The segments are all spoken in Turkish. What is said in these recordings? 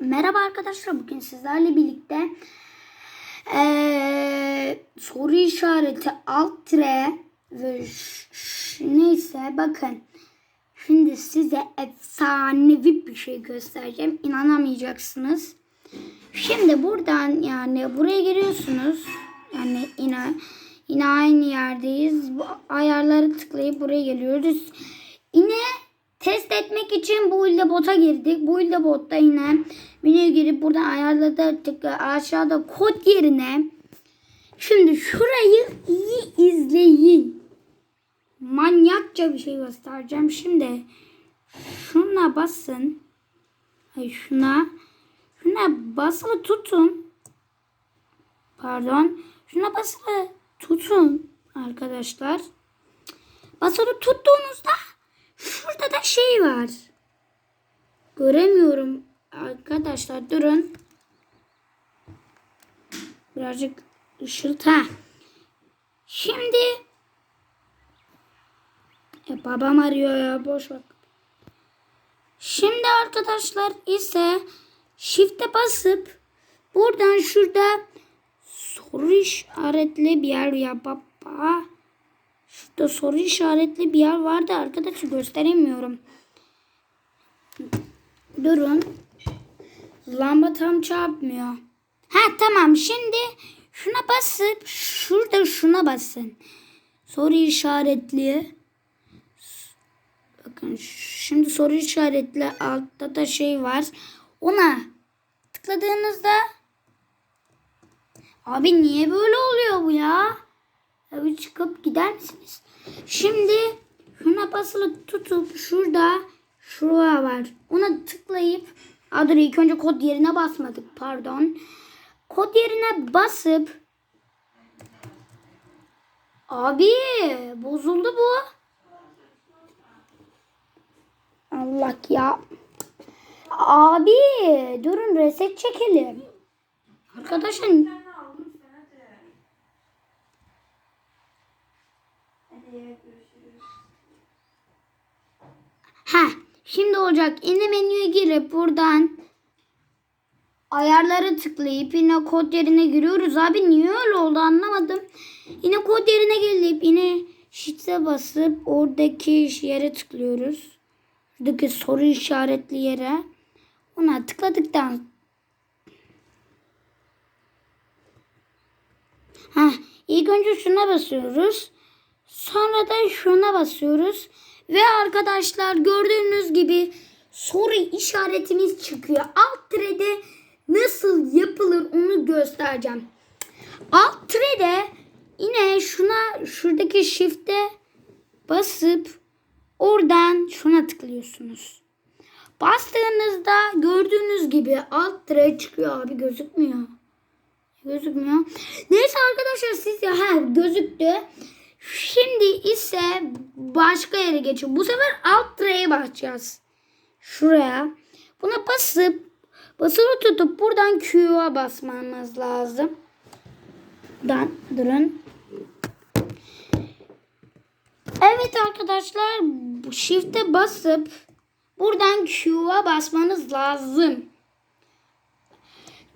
Merhaba arkadaşlar. Bugün sizlerle birlikte eee, soru işareti alt tire ve neyse bakın. Şimdi size efsanevi bir şey göstereceğim. İnanamayacaksınız. Şimdi buradan yani buraya giriyorsunuz. Yani yine yine aynı yerdeyiz. Bu ayarları tıklayıp buraya geliyoruz. Yine test etmek için bu ilde bota girdik. Bu ilde botta yine menüye girip buradan ayarlarda tıkla aşağıda kod yerine şimdi şurayı iyi izleyin. Manyakça bir şey göstereceğim. Şimdi şuna basın. Ay şuna şuna basılı tutun. Pardon. Şuna basılı tutun arkadaşlar. Basılı tuttuğunuzda şurada da şey var. Göremiyorum arkadaşlar. Durun. Birazcık ışıltı. Şimdi ya babam arıyor ya boş ver. Şimdi arkadaşlar ise shift'e basıp buradan şurada soru işaretli bir yer ya baba. Şurada soru işaretli bir yer vardı arkadaşlar gösteremiyorum. Durun. Lamba tam çarpmıyor. Ha tamam şimdi şuna basıp şurada şuna basın. Soru işaretli. Bakın şimdi soru işaretli altta da şey var. Ona tıkladığınızda Abi niye böyle oluyor bu ya? Çıkıp gider misiniz? Şimdi şuna basılı tutup şurada şuraya var. Ona tıklayıp Aa, ilk önce kod yerine basmadık pardon. Kod yerine basıp Abi bozuldu bu. Allah ya. Abi durun reset çekelim. Arkadaşlar Ha, şimdi olacak. Yine menüye girip buradan ayarları tıklayıp yine kod yerine giriyoruz. Abi niye öyle oldu anlamadım. Yine kod yerine gelip yine shift'e basıp oradaki yere tıklıyoruz. Şuradaki soru işaretli yere. Ona tıkladıktan Ha, ilk önce şuna basıyoruz. Sonra da şuna basıyoruz. Ve arkadaşlar gördüğünüz gibi soru işaretimiz çıkıyor. Alt tirede nasıl yapılır onu göstereceğim. Alt tirede yine şuna şuradaki shift'e basıp oradan şuna tıklıyorsunuz. Bastığınızda gördüğünüz gibi alt tire çıkıyor abi gözükmüyor. Gözükmüyor. Neyse arkadaşlar siz ya ha gözüktü. Şimdi ise başka yere geçiyor. Bu sefer alt tireye basacağız. Şuraya. Buna basıp basılı tutup buradan Q'ya basmamız lazım. Dan, durun. Evet arkadaşlar shift'e basıp buradan Q'ya basmanız lazım.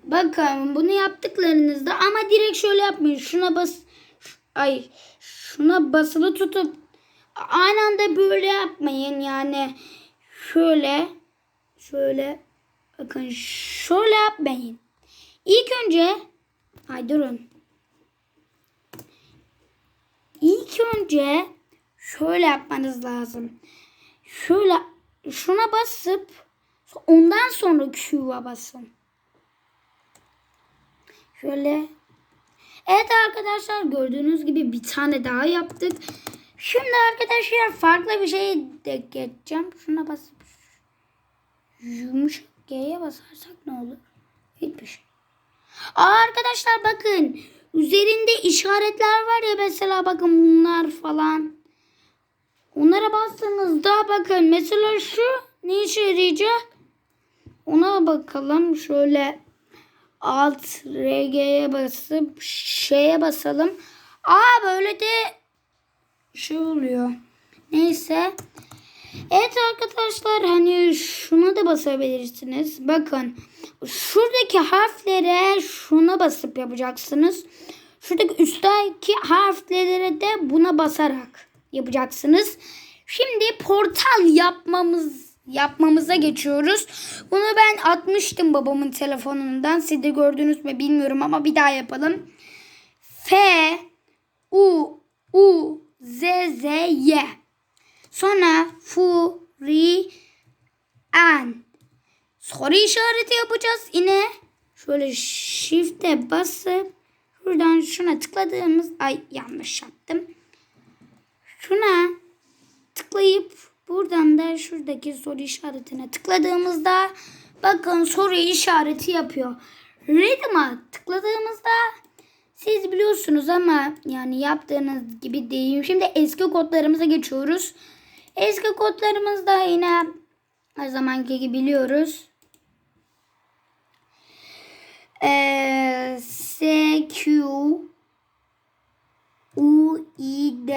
Bakın bunu yaptıklarınızda ama direkt şöyle yapmayın. Şuna bas ay şuna basılı tutup aynı anda böyle yapmayın yani şöyle şöyle bakın şöyle yapmayın. İlk önce ay durun. İlk önce şöyle yapmanız lazım. Şöyle şuna basıp ondan sonra Q'ya basın. Şöyle. Evet arkadaşlar gördüğünüz gibi bir tane daha yaptık. Şimdi arkadaşlar farklı bir şey de geçeceğim. Şuna basıp yumuşak G'ye basarsak ne olur? Hiçbir şey. Aa, arkadaşlar bakın. Üzerinde işaretler var ya mesela bakın bunlar falan. Onlara bastığınızda bakın mesela şu ne işe yarayacak? Ona bakalım şöyle alt RG'ye basıp şeye basalım. Aa böyle de şey oluyor. Neyse. Evet arkadaşlar hani şuna da basabilirsiniz. Bakın şuradaki harflere şuna basıp yapacaksınız. Şuradaki üstteki harflere de buna basarak yapacaksınız. Şimdi portal yapmamız yapmamıza geçiyoruz. Bunu ben atmıştım babamın telefonundan. Siz de gördünüz mü bilmiyorum ama bir daha yapalım. F U U Z Z Y. Sonra fu ri an. Soru işareti yapacağız yine. Şöyle shift'e basıp şuradan şuna tıkladığımız ay yanlış yaptım. Şuna tıklayıp buradan da şuradaki soru işaretine tıkladığımızda bakın soru işareti yapıyor. Rhythm'a tıkladığımızda siz biliyorsunuz ama yani yaptığınız gibi değil. Şimdi eski kodlarımıza geçiyoruz. Eski kodlarımızda yine her zamanki gibi biliyoruz. Ee, S, Q, U, I, D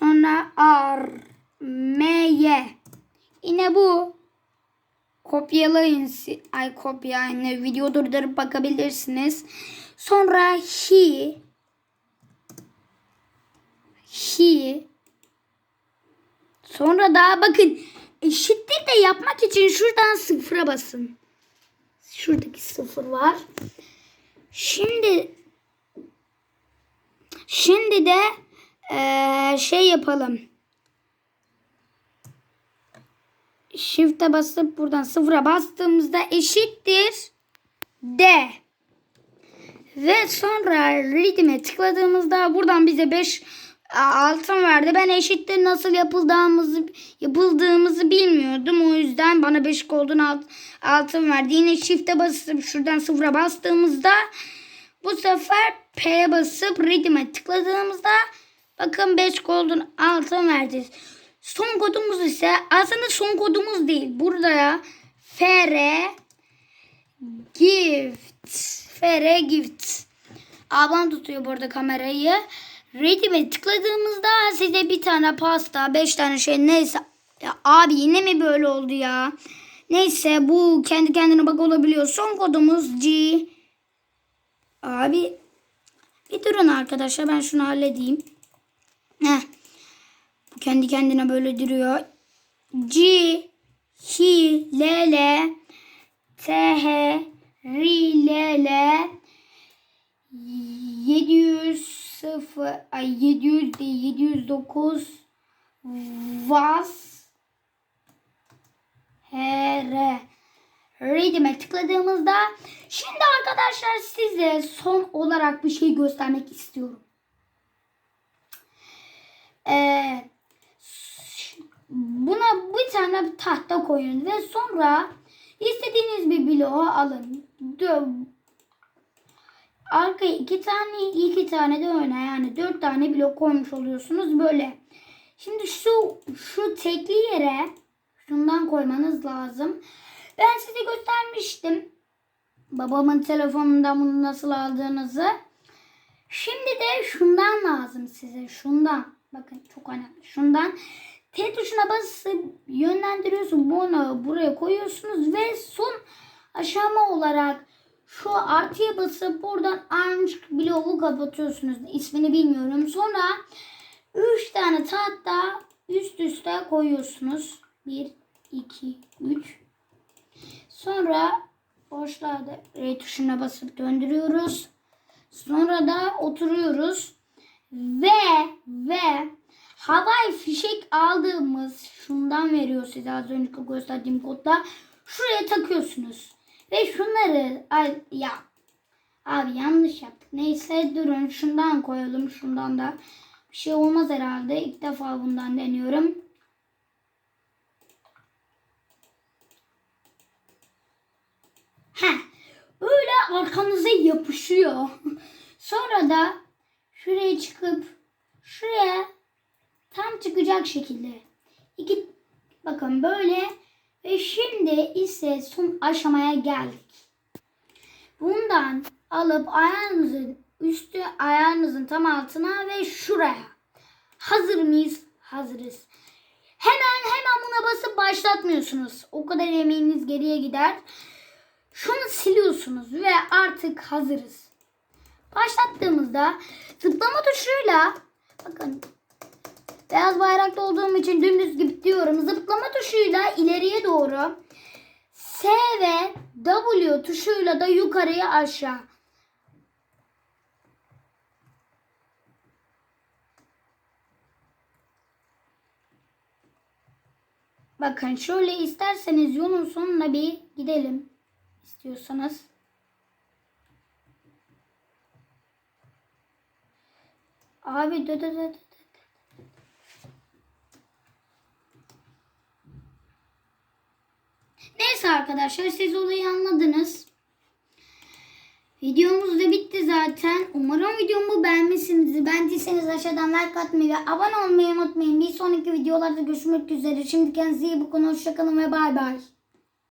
sonra R, M, Y. Yine bu kopyalayın. Ay kopya yine video durdurup bakabilirsiniz. Sonra he he Sonra daha bakın eşitlik de yapmak için şuradan sıfıra basın. Şuradaki sıfır var. Şimdi şimdi de eee, şey yapalım. Shift'e basıp buradan sıfıra bastığımızda eşittir D. Ve sonra redeem'e tıkladığımızda buradan bize 5 altın verdi. Ben eşittir nasıl yapıldığımızı yapıldığımızı bilmiyordum. O yüzden bana 5 golden alt, altın verdi. Yine shift'e basıp şuradan sıfıra bastığımızda bu sefer P'ye basıp redeem'e tıkladığımızda bakın 5 golden altın verdi. Son kodumuz ise aslında son kodumuz değil. Burada ya FR Gift. FR Gift. Ablam tutuyor burada kamerayı. Redeem'e tıkladığımızda size bir tane pasta, beş tane şey neyse. Ya abi yine mi böyle oldu ya? Neyse bu kendi kendine bak olabiliyor. Son kodumuz G. Abi bir durun arkadaşlar ben şunu halledeyim. Heh. Bu kendi kendine böyle duruyor. G, H, L, L, T, H, R, L, L, 700, 0, ay 700 değil 709, Vas, H, R. Redeem'e tıkladığımızda şimdi arkadaşlar size son olarak bir şey göstermek istiyorum. Ee, buna bir tane tahta koyun ve sonra istediğiniz bir bloğu alın. Arkaya iki tane iki tane de öne yani dört tane blok koymuş oluyorsunuz böyle. Şimdi şu şu tekli yere şundan koymanız lazım. Ben size göstermiştim. Babamın telefonundan bunu nasıl aldığınızı. Şimdi de şundan lazım size. Şundan. Bakın çok önemli. Şundan T tuşuna basıp yönlendiriyorsun. Bunu buraya koyuyorsunuz ve son aşama olarak şu artıya basıp buradan orange bloğu kapatıyorsunuz. İsmini bilmiyorum. Sonra 3 tane tahta üst üste koyuyorsunuz. 1, 2, 3. Sonra boşluğa da R tuşuna basıp döndürüyoruz. Sonra da oturuyoruz. Ve ve havai fişek aldığımız şundan veriyor size az önce gösterdiğim kodla. Şuraya takıyorsunuz. Ve şunları ay, ya abi yanlış yaptık. Neyse durun şundan koyalım şundan da. Bir şey olmaz herhalde. İlk defa bundan deniyorum. Heh. Öyle arkanıza yapışıyor. Sonra da şuraya çıkıp şuraya tam çıkacak şekilde. İki bakın böyle ve şimdi ise son aşamaya geldik. Bundan alıp ayağınızın üstü ayağınızın tam altına ve şuraya. Hazır mıyız? Hazırız. Hemen hemen buna basıp başlatmıyorsunuz. O kadar emeğiniz geriye gider. Şunu siliyorsunuz ve artık hazırız. Başlattığımızda zıplama tuşuyla bakın beyaz bayrakta olduğum için dümdüz gibi diyorum. Zıplama tuşuyla ileriye doğru S ve W tuşuyla da yukarıya aşağı. Bakın şöyle isterseniz yolun sonuna bir gidelim istiyorsanız. Abi dö dö dö. Neyse arkadaşlar siz olayı anladınız. Videomuz da bitti zaten. Umarım videomu beğenmişsinizdir. Beğendiyseniz aşağıdan like atmayı ve abone olmayı unutmayın. Bir sonraki videolarda görüşmek üzere. Şimdi kendinize iyi bakın. Hoşçakalın ve bay bay.